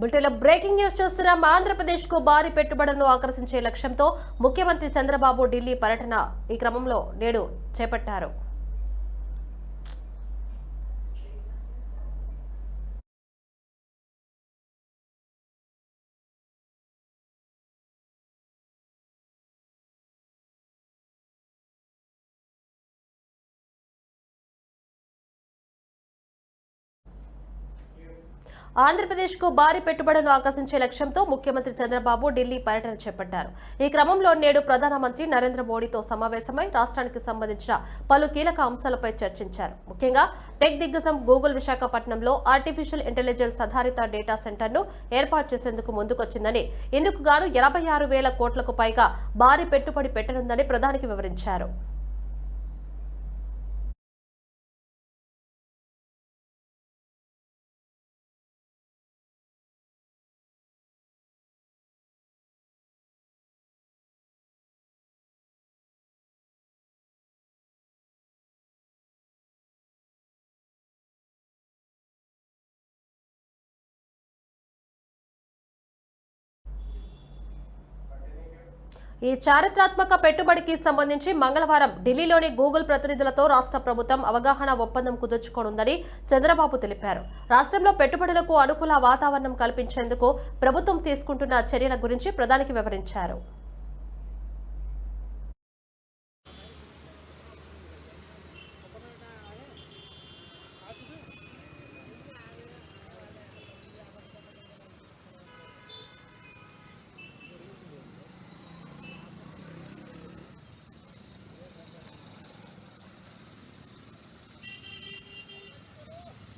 బులెటిన్లో breaking news చూస్తున్నాం. ఆంధ్రప్రదేశ్కు భారీ పెట్టుబడులను ఆకర్షించే లక్ష్యంతో ముఖ్యమంత్రి చంద్రబాబు ఢిల్లీ పర్యటన ఈ క్రమంలో నేడు చేపట్టారు. ఆంధ్రప్రదేశ్కు భారీ పెట్టుబడులు ఆకర్షించే లక్ష్యంతో ముఖ్యమంత్రి చంద్రబాబు ఢిల్లీ పర్యటన చేపట్టారు. ఈ క్రమంలో నేడు ప్రధానమంత్రి నరేంద్ర మోడీతో సమావేశమై రాష్ట్రానికి సంబంధించిన పలు కీలక అంశాలపై చర్చించారు. ముఖ్యంగా టెక్ దిగ్గజం గూగుల్ విశాఖపట్నంలో ఆర్టిఫిషియల్ ఇంటెలిజెన్స్ ఆధారిత డేటా సెంటర్ను ఏర్పాటు చేసేందుకు ముందుకొచ్చిందని ఇందుకు గాను ఎనభై ఆరు వేల కోట్లకు పైగా భారీ పెట్టుబడి పెట్టనుందని ప్రధానికి వివరించారు. ఈ చారిత్రాత్మక పెట్టుబడికి సంబంధించి మంగళవారం ఢిల్లీలోని గూగుల్ ప్రతినిధులతో రాష్ట్ర ప్రభుత్వం అవగాహన ఒప్పందం కుదుర్చుకోనుందని చంద్రబాబు తెలిపారు. రాష్ట్రంలో పెట్టుబడులకు అనుకూల వాతావరణం కల్పించేందుకు ప్రభుత్వం తీసుకుంటున్న చర్యల గురించి ప్రధానికి వివరించారు.